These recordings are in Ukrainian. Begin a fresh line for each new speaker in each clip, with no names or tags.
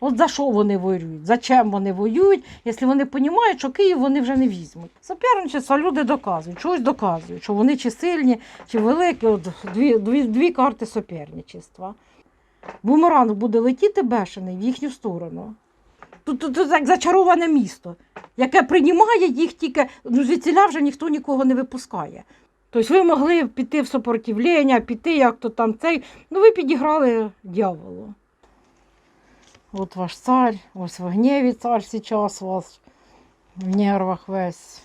От за що вони воюють? За чим вони воюють, якщо вони розуміють, що Київ вони вже не візьмуть. Соперничество люди доказують, чогось доказують, що вони чи сильні, чи великі. От дві, дві, дві карти суперничества. Бумеранг буде летіти бешений в їхню сторону. Тут, тут, тут як зачароване місто, яке приймає їх тільки, ну звідсіля вже ніхто нікого не випускає. Тобто ви могли піти в сопротивлення, піти, як то там цей. Ну ви підіграли дьяволу. От ваш цар, ось в гніві цар зараз у вас в нервах весь.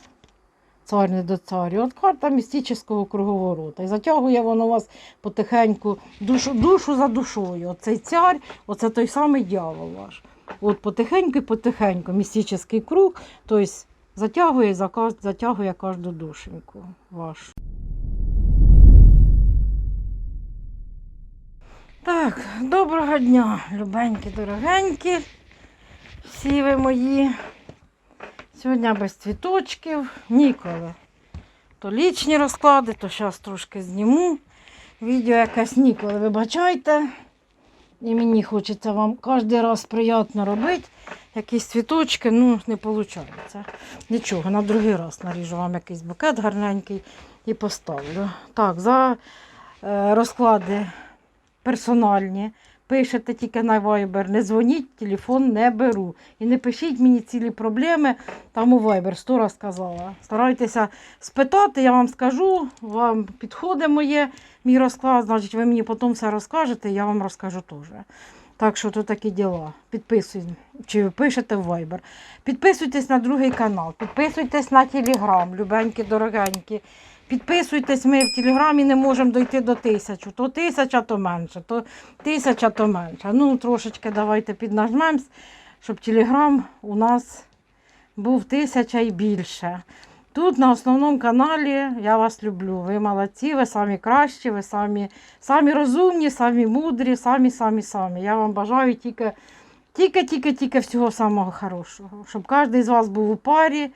Цар не до царю. От карта містичного круговорота. І затягує воно вас потихеньку душу, душу за душою. Оцей цар, оце той самий дьявол ваш. От потихеньку і потихеньку містичний круг, тобто затягує, затягує кожну душеньку вашу. Так, доброго дня, любенькі, дорогенькі. Всі ви мої. Сьогодні без цвіточків, ніколи. То лічні розклади, то зараз трошки зніму. Відео якесь ніколи, вибачайте. І мені хочеться вам кожен раз приємно робити. Якісь цвіточки, ну, не виходить. Нічого, на другий раз наріжу вам якийсь букет гарненький і поставлю. Так, за е, розклади персональні. Пишете тільки на Viber, не дзвоніть, телефон не беру. І не пишіть мені цілі проблеми там у Viber, сто раз казала. Старайтеся спитати, я вам скажу, вам підходить моє, мій розклад, значить ви мені потім все розкажете, я вам розкажу теж. Так що то такі діла. Підписуйтесь, чи пишете в Viber. Підписуйтесь на другий канал, підписуйтесь на Телеграм, любенькі, дорогенькі. Підписуйтесь, ми в Телеграмі не можемо дойти до тисячу. То тисяча, то менше, то тисяча, то менше. Ну, трошечки давайте піднажмемось, щоб Телеграм у нас був тисяча і більше. Тут на основному каналі я вас люблю. Ви молодці, ви самі кращі, ви самі, самі розумні, самі мудрі, самі, самі, самі. Я вам бажаю тільки, тільки, тільки, тільки всього самого хорошого. Щоб кожен з вас був у парі,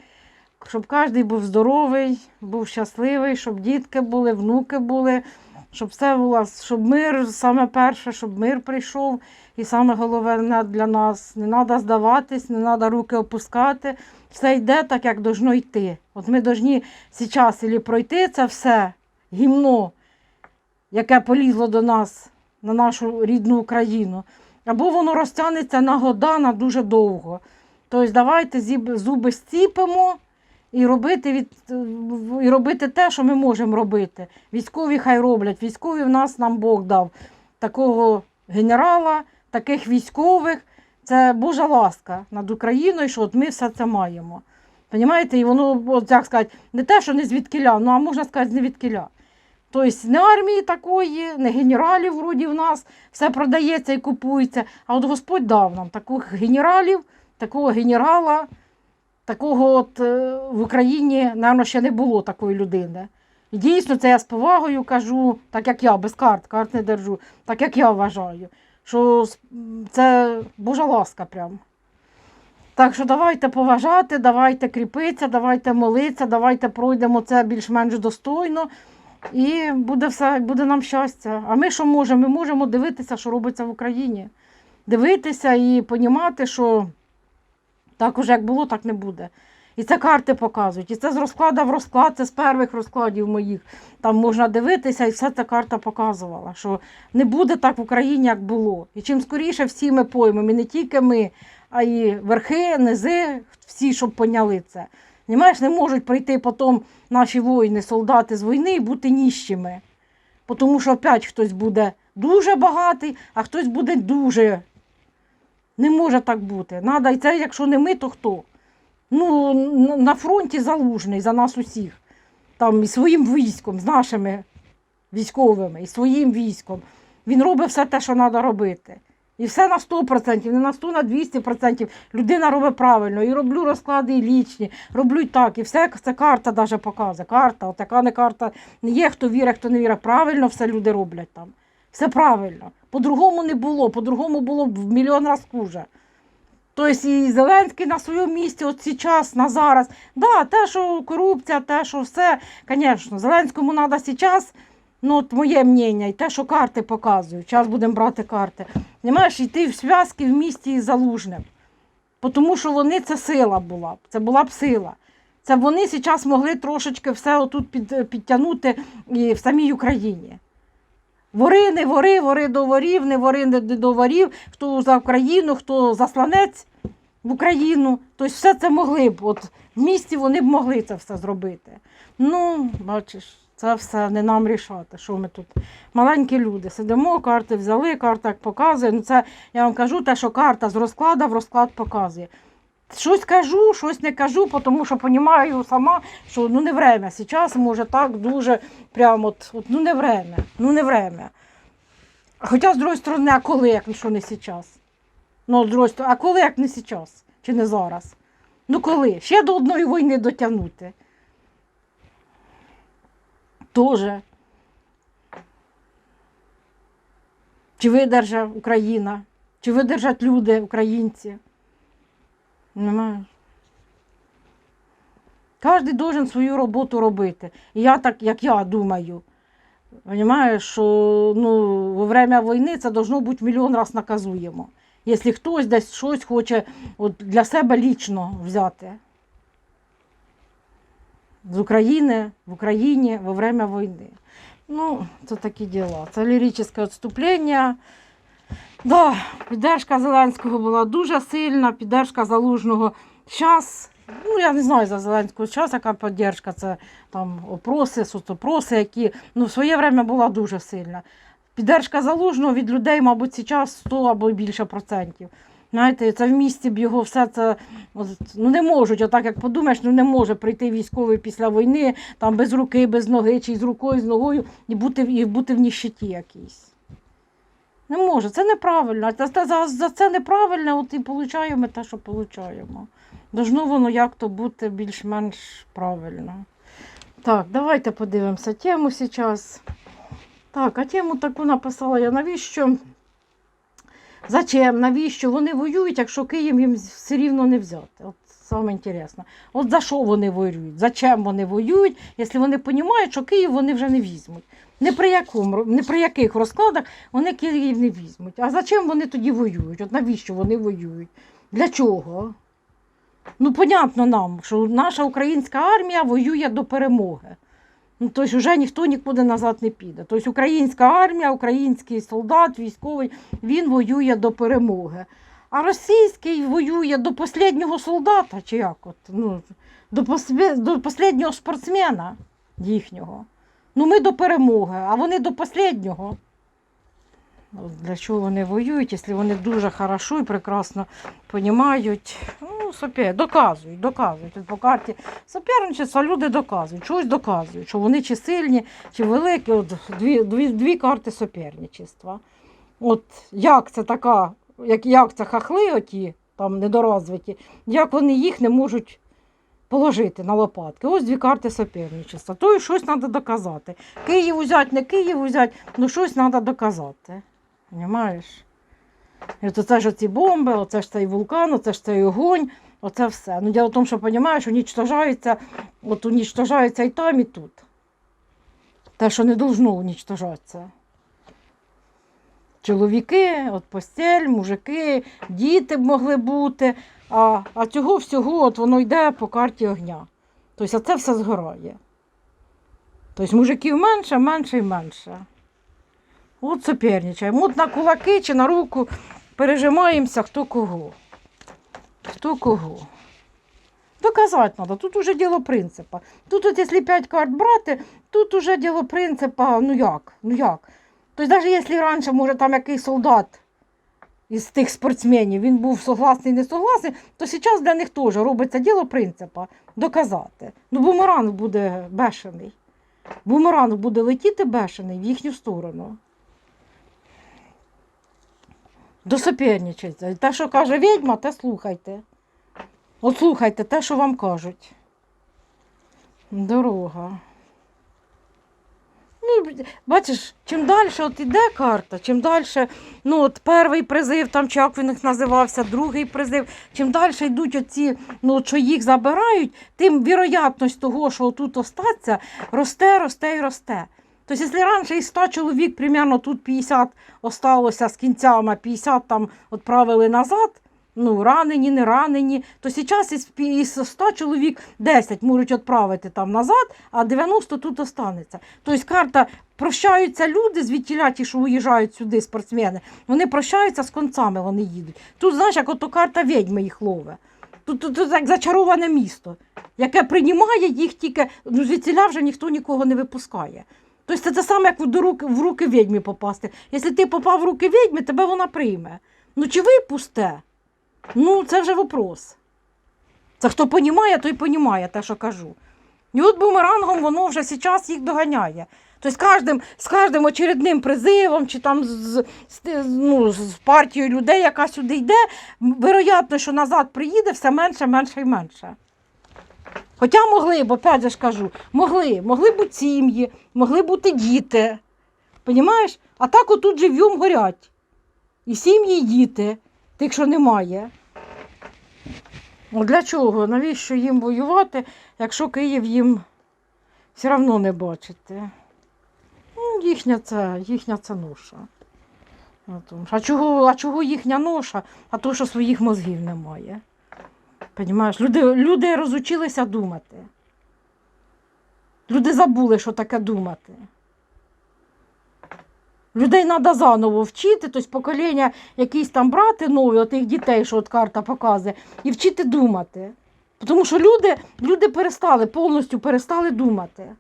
щоб кожен був здоровий, був щасливий, щоб дітки були, внуки були, щоб все було, щоб мир саме перше, щоб мир прийшов. І саме головне для нас не треба здаватись, не треба руки опускати. Все йде так, як должно йти. От ми повинні зараз пройти це все гімно, яке полізло до нас, на нашу рідну Україну, або воно розтягнеться на года на дуже довго. Тобто давайте зуби зціпимо і робити, від, і робити те, що ми можемо робити. Військові хай роблять. Військові в нас нам Бог дав такого генерала, таких військових. Це Божа ласка над Україною, що от ми все це маємо. Понімаєте? І воно, от як сказати, не те, що не звідкиля, ну а можна сказати, не звідкиля. Тобто не армії такої, не генералів вроді в нас, все продається і купується. А от Господь дав нам таких генералів, такого генерала, такого от е, в Україні, напевно, ще не було такої людини. І дійсно, це я з повагою кажу, так як я, без карт, карт не держу, так як я вважаю, що це Божа ласка прям. Так що давайте поважати, давайте кріпитися, давайте молитися, давайте пройдемо це більш-менш достойно. І буде все, буде нам щастя. А ми що можемо? Ми можемо дивитися, що робиться в Україні. Дивитися і розуміти, що так уже як було, так не буде. І це карти показують. І це з розкладу в розклад, це з перших розкладів моїх. Там можна дивитися, і все ця карта показувала, що не буде так в Україні, як було. І чим скоріше всі ми поймемо, і не тільки ми, а й верхи, низи, всі, щоб поняли це. Понімаєш, не можуть прийти потім наші воїни, солдати з війни і бути ніщими. Тому що опять хтось буде дуже багатий, а хтось буде дуже. Не може так бути. Надо, і це, якщо не ми, то хто? Ну, на фронті залужний за нас усіх. Там і своїм військом, з нашими військовими, і своїм військом. Він робить все те, що треба робити. І все на 100%, не на 100, на 200%. Людина робить правильно. І роблю розклади і лічні, роблю так. І все це карта навіть показує. Карта, така не карта. Не є, хто вірить, хто не вірить. Правильно все люди роблять там. Все правильно. По-другому не було, по-другому було б в мільйон разів хуже. Тобто і Зеленський на своєму місці, от зараз, на зараз. Да, те, що корупція, те, що все, звісно, Зеленському треба зараз Ну, от моє мнення, і те, що карти показують. Зараз будемо брати карти. Понімаєш, йти в зв'язки в місті із залужним. Тому що вони це сила була. Це була б сила. Це вони зараз могли трошечки все отут під, підтягнути і в самій Україні. Вори, не вори, вори до ворів, не вори не до ворів, хто за Україну, хто засланець в Україну. Тобто все це могли б. От в місті вони б могли це все зробити. Ну, бачиш, це все не нам рішати, що ми тут. Маленькі люди. Сидимо, карти взяли, карта показує. Ну, це я вам кажу, те, що карта з розкладу в розклад показує. Щось кажу, щось не кажу, тому що розумію сама, що ну не время. Зараз може так дуже прямо от, от ну не время, ну не время. Хоча, з другої сторони, а коли, як що не зараз? Ну, з другої сторони, а коли, як не зараз? Чи не зараз? Ну коли? Ще до одної війни дотягнути. Тоже. Чи видержа Україна? Чи видержать люди, українці? Немає. Кожен должен свою роботу робити. І я так, як я думаю, Понимаєш, що ну, во время війни це должно бути мільйон раз наказуємо. Якщо хтось десь щось хоче от, для себе лічно взяти. З України, в Україні во время війни. Ну, це такі діла. Це ліричне відступлення. Да, піддержка Зеленського була дуже сильна, піддержка Залужного. Зараз, ну я не знаю за Зеленського час, яка піддержка, це там опроси, соцопроси, які ну, в своє время була дуже сильна. Піддержка Залужного від людей, мабуть, зараз 100 або більше процентів. Знаєте, це в місті б його все це ну не можуть, отак як подумаєш, ну не може прийти військовий після війни, там без руки, без ноги, чи з рукою, з ногою, і бути, і бути в ніщиті якійсь. Не може, це неправильно. За, за, це неправильно, от і получаємо те, що получаємо. Должно воно як-то бути більш-менш правильно. Так, давайте подивимося тему зараз. Так, а тему таку написала я. Навіщо? Зачем? Навіщо? Вони воюють, якщо Київ їм все рівно не взяти. От саме інтересно. От за що вони воюють? Зачем вони воюють, якщо вони розуміють, що Київ вони вже не візьмуть. Ні при, якому, ні при яких розкладах вони Київ не візьмуть. А зачем вони тоді воюють? От навіщо вони воюють? Для чого? Ну, понятно нам, що наша українська армія воює до перемоги. Ну, тобто вже ніхто нікуди назад не піде. Тобто українська армія, український солдат, військовий, він воює до перемоги. А російський воює до останнього солдата, чи як? От, ну, до, посве- до останнього спортсмена їхнього. Ну, ми до перемоги, а вони до останнього. Для чого вони воюють, якщо вони дуже хорошо і прекрасно розуміють. Ну, сопе, доказують, доказують. Тут по карті суперничества люди доказують, щось доказують, що вони чи сильні, чи великі. От дві, дві, дві карти суперничества. От як це така, як, як це хахли, оті, там недорозвиті, як вони їх не можуть положити на лопатки. Ось дві карти суперничества. То і щось треба доказати. Київ взяти, не Київ взяти, ну щось треба доказати. Понимаєш? І от це ж ці бомби, оце ж цей вулкан, оце ж цей огонь, оце все. Ну, діло в тому, що розумієш, унічтожається, от унічтожається і там, і тут. Те, що не должно унічтожатися. Чоловіки, от постель, мужики, діти б могли бути, а, а цього всього от воно йде по карті огня. Тобто це все згорає. Тобто мужиків менше, менше і менше. От суперничаємо. От на кулаки чи на руку пережимаємося хто кого. Хто кого. Доказати треба. Тут уже діло принципа. Тут, от, якщо 5 карт брати, тут уже діло принципа, ну як? Ну як? Тобто, навіть якщо раніше, може, там якийсь солдат із тих спортсменів, він був согласний, не согласний, то зараз для них теж робиться діло принципа доказати. Ну, бумеранг буде бешений. Бумеранг буде летіти бешений в їхню сторону. Досоперничайте. Те, що каже відьма, те слухайте. От слухайте те, що вам кажуть. Дорога. Ну, бачиш, чим далі от іде карта, чим далі, ну от перший призив, там чи як він їх називався, другий призив, чим далі йдуть оці, ну що їх забирають, тим віроятність того, що тут остаться, росте, росте і росте. Тобто, якщо раніше із 100 чоловік, примерно тут 50 осталося з кінцями, а 50 там відправили назад, ну, ранені, не ранені, то зараз із, пі- із 100 чоловік 10 можуть відправити там назад, а 90 тут останеться. Тобто карта прощаються люди, звідтіля ті, що виїжджають сюди, спортсмени, вони прощаються з концами, вони їдуть. Тут, знаєш, як ото карта відьми їх ловить. Тут, тут, тут як зачароване місто, яке приймає їх тільки, ну, звідтіля вже ніхто нікого не випускає. Тобто це те саме, як до рук, в руки відьмі попасти. Якщо ти попав в руки відьми, тебе вона прийме. Ну чи випусте? Ну, це вже вопрос. Це хто понімає, той понімає те, що кажу. І от бумерангом воно вже зараз їх доганяє. Тобто з кожним, з кожним очередним призивом чи там з, з, ну, з партією людей, яка сюди йде, вероятно, що назад приїде все менше, менше і менше. Хоча могли б, опять же ж кажу, могли, могли бути сім'ї, могли бути діти. Понімаєш? А так отут жив'юм горять. І сім'ї, і діти, тих, що немає. Ну, для чого? Навіщо їм воювати, якщо Київ їм все одно не бачити? Ну, їхня це, їхня це ноша. А чого, а чого їхня ноша? А то, що своїх мозгів немає. Понімаєш? Люди, люди розучилися думати. Люди забули, що таке думати. Людей треба заново вчити, тобто покоління якісь там брати нові, отих дітей, що от карта показує, і вчити думати. Тому що люди, люди перестали, повністю перестали думати.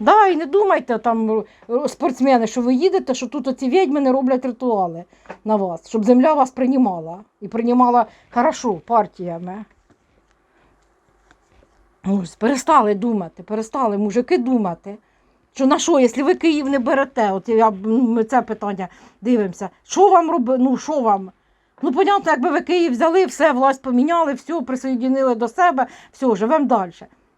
Да, і не думайте там е, спортсмени, що ви їдете, що тут оці відьми роблять ритуали на вас, щоб земля вас приймала. І приймала хорошо партіями. Ось, перестали думати, перестали мужики думати. Що на що, якщо ви Київ не берете, от я, ми це питання дивимося, що вам робити, ну що вам? Ну, понятно, якби ви Київ взяли, все, власть поміняли, все, присоєдинили до себе, все, живемо далі.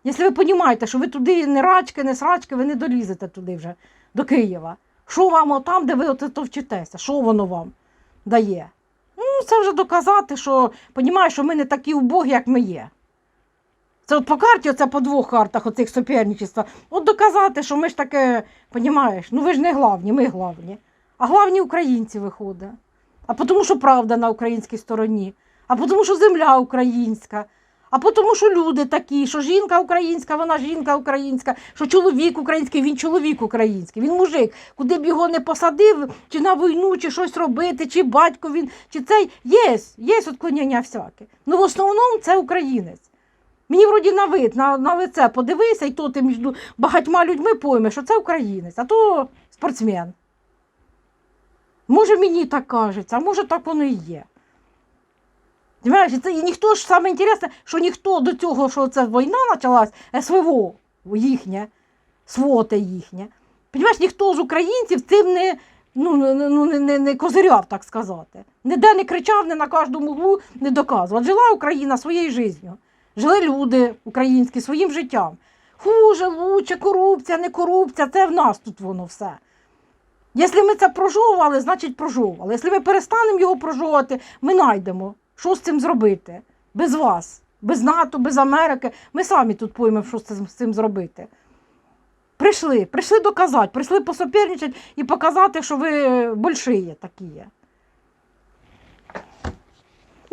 Якщо ви розумієте, що ви туди не рачки, не срачки, ви не долізете туди вже, до Києва. Що вам отам, де ви от то вчитеся, що воно вам дає? Ну, це вже доказати, що розумієш, що ми не такі убогі, як ми є. Це от по карті, оце по двох картах оцих суперничества. От доказати, що ми ж таке, розумієш, ну ви ж не главні, ми главні. А главні українці виходять. А тому, що правда на українській стороні, а тому, що земля українська, а тому, що люди такі, що жінка українська, вона жінка українська, що чоловік український, він чоловік український, він мужик. Куди б його не посадив, чи на війну, чи щось робити, чи батько він, чи цей є, є відклонення всяке. Ну в основному це українець. Мені вроді на вид, на, на лице подивися, і то ти між багатьма людьми поймеш, що це українець, а то спортсмен. Може, мені так кажеться, а може так воно і є. Це і ніхто ж саме інтересне, що ніхто до цього, що це війна почалась, СВО їхнє, своте їхнє. Понімаєш, ніхто з українців цим не, ну, ну, не, не, не козиряв, так сказати. Ніде не кричав, не на кожному углу не доказував. Жила Україна своєю життю. Жили люди українські своїм життям. Хуже, лучше, корупція, не корупція, це в нас тут воно все. Якщо ми це прожовували, значить прожовували. Якщо ми перестанемо його прожовувати, ми знайдемо, що з цим зробити. Без вас, без НАТО, без Америки. Ми самі тут поймемо, що з цим, зробити. Прийшли, прийшли доказати, прийшли посоперничати і показати, що ви большие такі. є.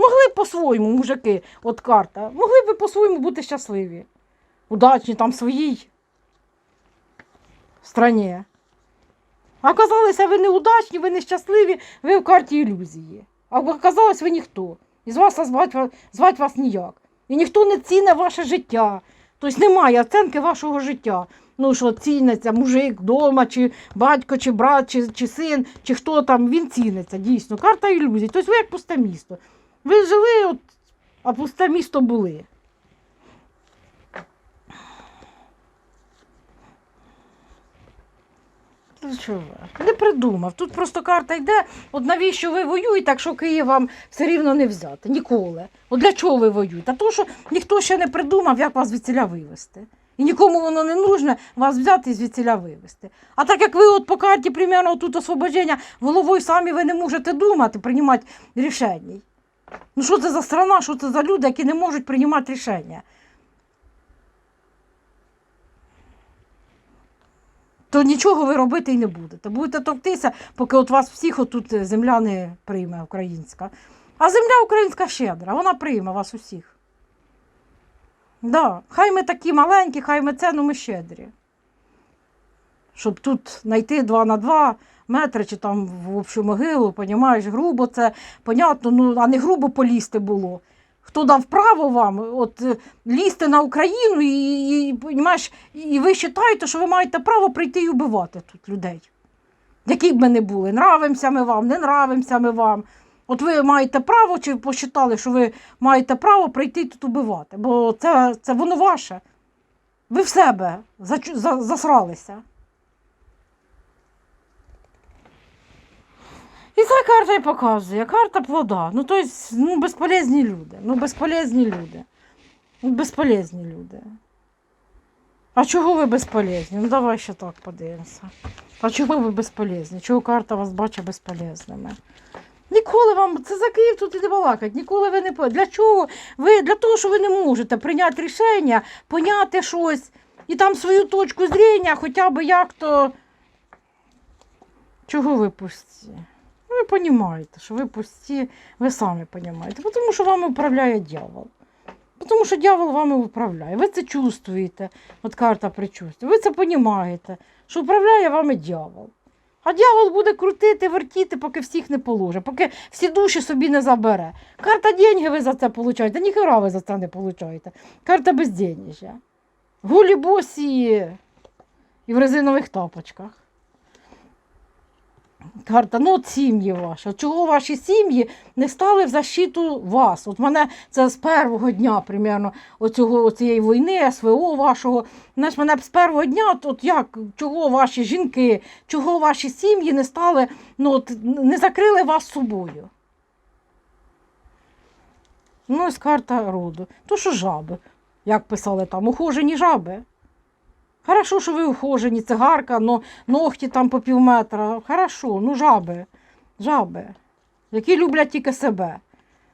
Могли б по-своєму, мужики, от карта, могли б по-своєму бути щасливі. Удачні там своїй страні. А оказалися, ви неудачні, ви нещасливі, ви в карті ілюзії. А оказалось, ви ніхто. І з вас звати, звати вас ніяк. І ніхто не ціне ваше життя. Тобто немає оцінки вашого життя. Ну, що ціниться мужик вдома, чи батько, чи брат, чи, чи син, чи хто там, він ціниться, дійсно. Карта ілюзій. Тобто ви як пусте місто. Ви жили, от, а пусте місто були. Не придумав. Тут просто карта йде, от навіщо ви воюєте, якщо Київ вам все рівно не взяти? Ніколи. От для чого ви воюєте? А то, що ніхто ще не придумав, як вас звідсіля вивезти. І нікому воно не нужне вас взяти і звідсіля вивезти. А так як ви от по карті, примерно, тут освобождення, головою самі ви не можете думати, приймати рішення. Ну що це за страна, що це за люди, які не можуть приймати рішення? то нічого ви робити і не будете. Будете товктися, поки от вас всіх отут е, земля не прийме українська. А земля українська щедра, вона прийме вас усіх. Да. Хай ми такі маленькі, хай ми це, ну ми щедрі. Щоб тут знайти два на два метри чи там в общу могилу, понімаєш, грубо це, понятно, ну, а не грубо полізти було. Хто дав право вам от, е, лізти на Україну і, і, понімаєш, і ви вважаєте, що ви маєте право прийти і вбивати тут людей. Які б ми не були, нравимося ми вам, не нравимося ми вам. От ви маєте право, чи посчитали, що ви маєте право прийти тут убивати, бо це, це воно ваше. Ви в себе засралися. І ця карта і показує, карта плода. Ну, тобто, ну, безполезні люди. Ну, безполезні люди. Ну, безполезні люди. А чого ви безполезні? Ну, давай ще так подивимося. А чого ви безполезні? Чого карта вас бачить безполезними? Ніколи вам це за Київ тут і не балакать. Ніколи ви не Для чого? Ви для того, що ви не можете прийняти рішення, поняти щось і там свою точку зрення, хоча б як то. Чого ви пусті? Ви розумієте, що ви пусті, ви самі розумієте. Тому що вами управляє дьявол. Тому що дьявол вами управляє. Ви це чувствуєте. От карта причувствує. Ви це розумієте, що управляє вами дьявол. А дьявол буде крутити, вертіти, поки всіх не положе, поки всі душі собі не забере. Карта деньги ви за це получаєте, ніхера ви за це не получаєте. Карта безденежжя. Гулі босі і в резинових тапочках. Карта, ну от сім'ї ваші. Чого ваші сім'ї не стали в защиту вас? От мене це з першого дня, примерно, оцього, оцієї війни, СВО вашого. Знаєш, мене з першого дня, от, от як, чого ваші жінки, чого ваші сім'ї не стали, ну от, не закрили вас собою. Ну, ось карта роду. То що жаби, як писали там, ухожені жаби. Хорошо, що ви ухожені, цигарка, но ногті там по пів метра. Хорошо, ну жаби, жаби, які люблять тільки себе.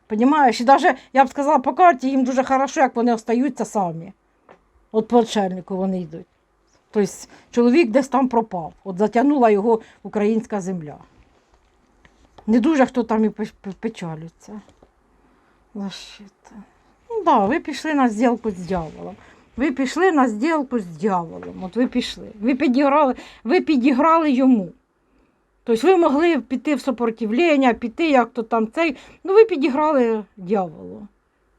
Понімаєш? І навіть, я б сказала, по карті їм дуже хорошо, як вони остаються самі. От по отшельнику вони йдуть. Тобто чоловік десь там пропав, от затягнула його українська земля. Не дуже хто там і пе- пе- печалюється. Ну да, ви пішли на зділку з дьяволом. Ви пішли на зділку з дьяволом. От ви пішли. Ви підіграли, ви підіграли йому. Тобто ви могли піти в сопротивлення, піти як то там цей. Ну ви підіграли дьяволу.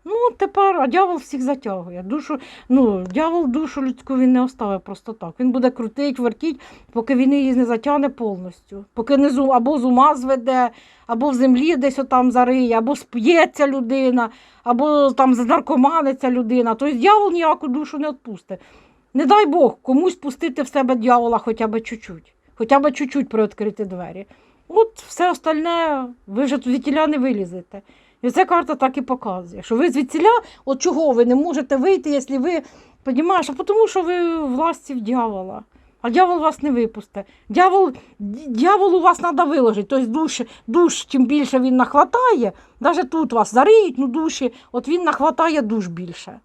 Ну, тепер, а дьявол всіх затягує. Душу, ну, дьявол душу людську він не оставить просто так. Він буде крутить, вертіть, поки він її не затягне повністю. Поки не зу, або з ума зведе, або в землі десь отам зариє, або сп'ється людина, або там занаркоманиться людина. Тобто дьявол ніяку душу не відпустить. Не дай Бог комусь пустити в себе дьявола хоча б чуть-чуть, хоча б чуть-чуть приоткрити двері. От все остальне, ви вже звідтіля не вилізете. І ця карта так і показує, що ви звідтіля, от чого ви не можете вийти, якщо ви, розумієш, а тому що ви власті в дьявола. А дьявол вас не випусте. Дьявол, дьяволу вас треба виложити. Тобто душ, душ, чим більше він нахватає, навіть тут вас зариють, ну душі, от він нахватає душ більше.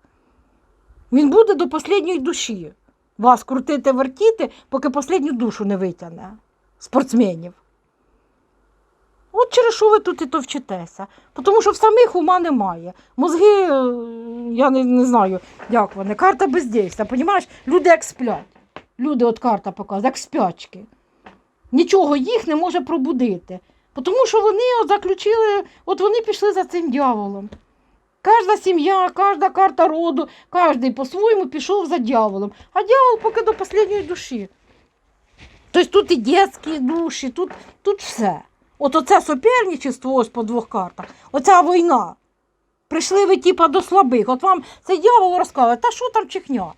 Він буде до останньої душі вас крутити, вертіти, поки останню душу не витягне спортсменів. От через що ви тут і то вчитеся? Тому що в самих ума немає. Мозги, е, я не, не знаю, як вони. Карта бездейства, понімаєш? Люди як сплять. Люди, от карта показує, як спячки. Нічого їх не може пробудити. Тому що вони от заключили, от вони пішли за цим дьяволом. Кожна сім'я, кожна карта роду, кожен по-своєму пішов за дьяволом. А дьявол поки до останньої душі. Тобто тут і дітські душі, тут, тут все. От оце суперничество ось по двох картах, оця війна. Прийшли ви типа до слабих. От вам цей дьявол розказує, та що там чихня?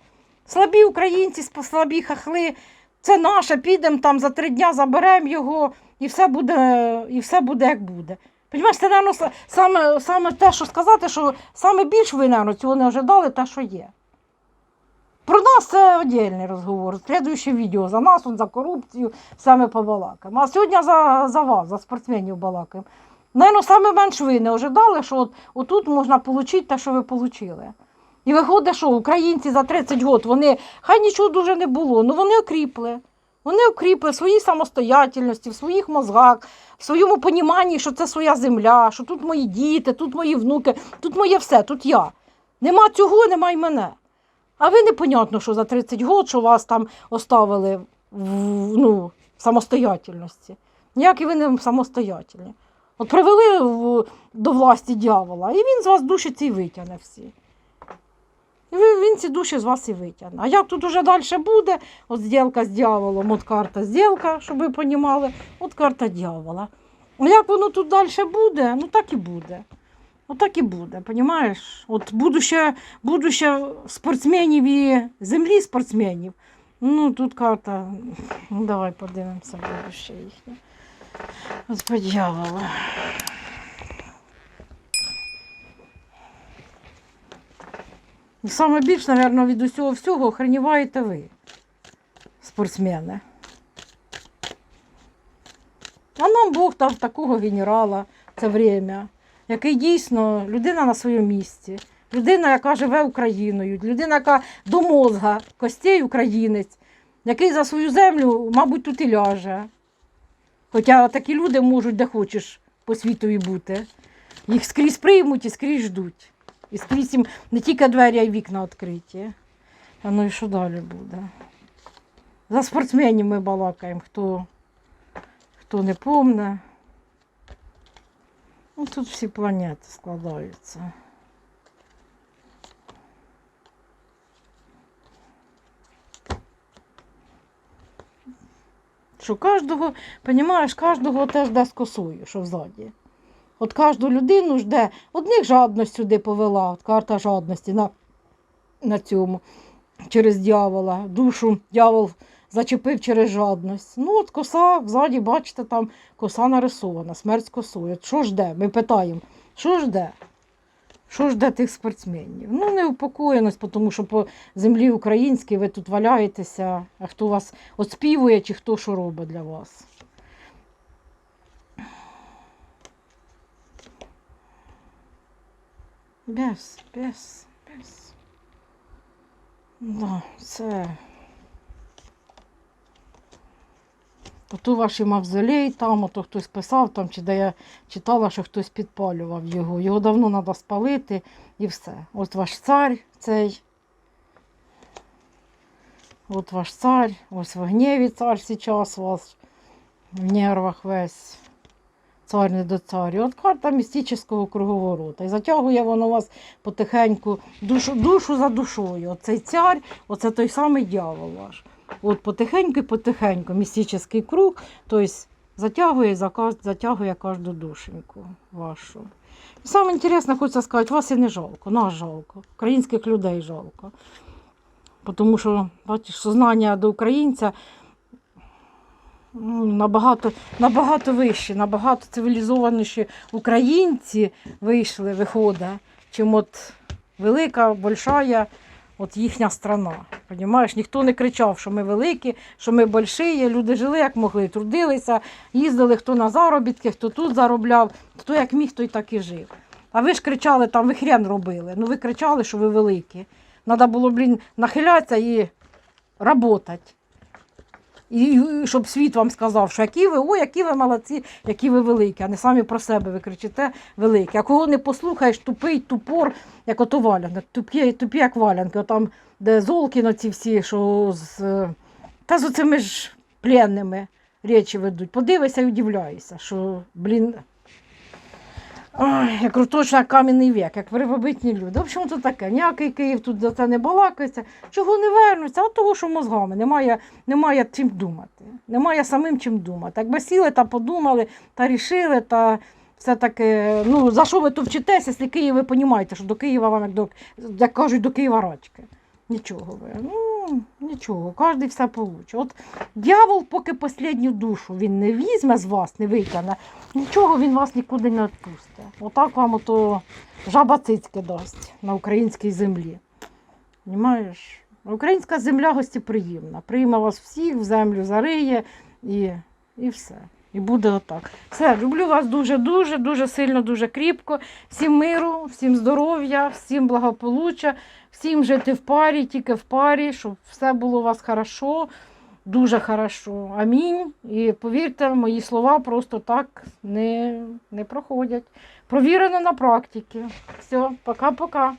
Слабі українці, слабі хахли, це наше, підемо там за три дня заберемо його, і все буде, і все буде як буде. Понімаєш, це, напевно, саме, саме те, що сказати, що саме більш ви, напевно, цього не ожидали, те, що є. Про нас це віддільний розговор. Слідуюче відео за нас, он, за корупцію, саме побалакаємо. А сьогодні за, за вас, за спортсменів балакаємо. Наверно, саме менш ви не ожидали, що от, отут можна отримати те, що ви отримали. І виходить, що українці за 30 років, вони, хай нічого дуже не було, ну вони окріпли. Вони окріпли в своїй самостоятельності, в своїх мозгах, в своєму поніманні, що це своя земля, що тут мої діти, тут мої внуки, тут моє все, тут я. Нема цього, нема й мене. А ви непонятно, що за 30 років, що вас там оставили в, ну, в самостоятельності. Ніякі ви не самостоятельні. От привели в- до власті дьявола, і він з вас душі ці витягне всі. І він ці душі з вас і витягне. А як тут уже далі буде? От зділка з дьяволом, от карта зділка, щоб ви розуміли, от карта дьявола. А як воно тут далі буде, ну так і буде. От так і буде, розумієш? От будуще, будуще спортсменів і землі спортсменів. Ну, тут карта. Ну, давай подивимося будуще їхнє. От по дьяволу. І саме більш, мабуть, від усього всього охреніваєте ви, спортсмени. А нам Бог дав такого генерала це время, який дійсно людина на своєму місці, людина, яка живе Україною, людина, яка до мозга, костей українець, який за свою землю, мабуть, тут і ляже. Хоча такі люди можуть де хочеш по світові бути. Їх скрізь приймуть і скрізь ждуть. І скрізь їм не тільки двері, а й вікна відкриті. А ну і що далі буде? За спортсменів ми балакаємо, хто, хто не помне. Ну, тут всі планети складаються. Що кожного, понімаєш, кожного теж де з косою, що взаді. От кожну людину жде, одних жадність сюди повела, от карта жадності на, на цьому, через дьявола. Душу дьявол зачепив через жадність. Ну, от коса, ззаді, бачите, там коса нарисована, смерть з косою. Що жде? Ми питаємо, що жде? Що жде тих спортсменів? Ну, неупокоєність, тому що по землі українській ви тут валяєтеся, а хто вас оспівує чи хто що робить для вас. Без, без, без. Да, це. Ото ваші мавзолей там, ото хтось писав там, чи де я читала, що хтось підпалював його. Його давно треба спалити і все. От ваш цар цей. От ваш цар, ось в гніві цар зараз у вас в нервах весь. Цар не до царю. От карта містичного круговорота. І затягує воно вас потихеньку душу, душу за душою. Оцей цар, оце той самий дьявол ваш. От потихеньку і потихеньку містичний круг, тобто затягує, затягує кожну душеньку вашу. І Саме інтересне, хочеться сказати, вас і не жалко, нас жалко, українських людей жалко. Тому що, бачиш, сознання до українця ну, набагато, набагато вище, набагато цивілізованіші українці вийшли, виходить, чим от велика, большая от їхня страна. Понімаєш, ніхто не кричав, що ми великі, що ми больші. Люди жили як могли, трудилися, їздили хто на заробітки, хто тут заробляв, хто як міг, той так і жив. А ви ж кричали, там ви хрен робили. Ну ви кричали, що ви великі. Треба було, блін, нахилятися і працювати. І, щоб світ вам сказав, що які ви, о, які ви молодці, які ви великі, а не самі про себе ви кричите великі. А кого не послухаєш, тупий, тупор, як ото валянок, тупі, тупі як валянки, там, де золки на ці всі, що з, та з оцими ж пленними речі ведуть. Подивися і удивляйся, що, блін, Ой, як точно кам'яний вік, як первобитні люди. В общем, то таке. Ніякий Київ тут за це не балакається. Чого не вернуться? От того, що мозгами немає, немає чим думати. Немає самим чим думати. Якби сіли та подумали, та рішили, та все таки, ну за що ви тут вчитесь, якщо Київ ви розумієте, що до Києва вам, як, до, як кажуть, до Києва рачки. Нічого ви. Ну, нічого, кожен все получить. От дьявол, поки останню душу він не візьме з вас, не витягне, нічого він вас нікуди не відпустить. Отак вам ото жаба цицьки дасть на українській землі. Понімаєш? Українська земля гостеприємна. Прийме вас всіх в землю, зариє і, і все. І буде отак. Все, люблю вас дуже-дуже, дуже сильно, дуже кріпко. Всім миру, всім здоров'я, всім благополуччя, всім жити в парі, тільки в парі, щоб все було у вас хорошо. дуже хорошо. Амінь. І повірте, мої слова просто так не, не проходять. Провірено на практиці. Все, пока-пока.